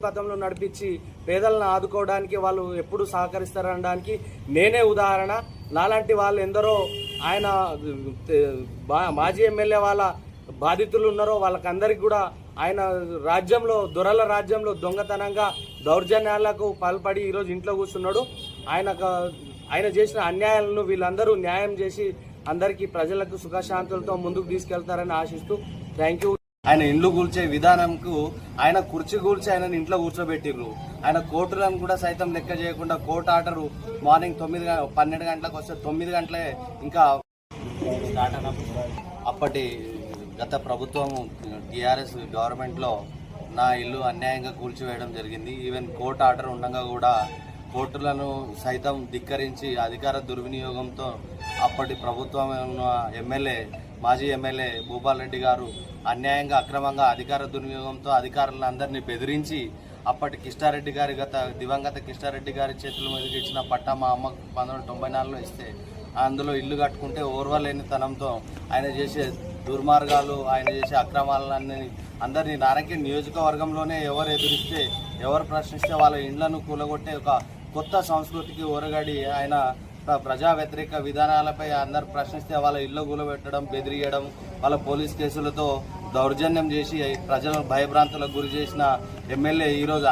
గతంలో నడిపించి పేదలను ఆదుకోవడానికి వాళ్ళు ఎప్పుడు సహకరిస్తారనడానికి నేనే ఉదాహరణ. నాలాంటి వాళ్ళు ఎందరో ఆయన బా- మాజీ ఎమ్మెల్యే వాళ్ళ బాధితులు ఉన్నారో వాళ్ళకందరికీ కూడా ఆయన రాజ్యంలో దొరల రాజ్యంలో దొంగతనంగా దౌర్జన్యాలకు పాల్పడి ఈరోజు ఇంట్లో కూర్చున్నాడు. ఆయన ఆయన చేసిన అన్యాయాలను వీళ్ళందరూ న్యాయం చేసి అందరికీ ప్రజలకు సుఖశాంతులతో ముందుకు తీసుకెళ్తారని ఆశిస్తూ థ్యాంక్ యూ. ఆయన ఇండ్లు కూల్చే విధానంకు ఆయన కుర్చీ కూల్చి ఆయన ఇంట్లో కూర్చోబెట్టిర్రు. ఆయన కోర్టులను కూడా సైతం లెక్క చేయకుండా కోర్టు ఆర్డరు మార్నింగ్ తొమ్మిది పన్నెండు గంటలకు వస్తే తొమ్మిది గంటలే ఇంకా అప్పటి గత ప్రభుత్వం టీఆర్ఎస్ గవర్నమెంట్లో నా ఇల్లు అన్యాయంగా కూల్చివేయడం జరిగింది. ఈవెన్ కోర్టు ఆర్డర్ ఉండగా కూడా కోర్టులను సైతం ధిక్కరించి అధికార దుర్వినియోగంతో అప్పటి ప్రభుత్వం ఉన్న ఎమ్మెల్యే మాజీ ఎమ్మెల్యే భూపాల్ రెడ్డి గారు అన్యాయంగా అక్రమంగా అధికార దుర్వినియోగంతో అధికారులను అందరినీ బెదిరించి అప్పటి కిష్టారెడ్డి గారి గత దివంగత కిష్టారెడ్డి గారి చేతుల మీదకి ఇచ్చిన పట్టా మా అమ్మ పంతొమ్మిది వందల తొంభై నాలుగులో ఇస్తే అందులో ఇల్లు కట్టుకుంటే ఓర్వలేని తనంతో ఆయన చేసే దుర్మార్గాలు ఆయన చేసే అక్రమాలన్నీ అందరినీ నారకి నియోజకవర్గంలోనే ఎవరు ఎదురిస్తే ఎవరు ప్రశ్నిస్తే వాళ్ళ ఇండ్లను కూలగొట్టే ఒక కొత్త సంస్కృతికి ఊరగడి ఆయన ప్ర- ప్రజా వ్యతిరేక విధానాలపై అందరు ప్రశ్నిస్తే వాళ్ళ ఇల్లు కూలబెట్టడం బెదిరియడం వాళ్ళ పోలీస్ కేసులతో దౌర్జన్యం చేసి ప్రజలను భయభ్రాంతులకు గురి చేసిన ఎమ్మెల్యే ఈరోజు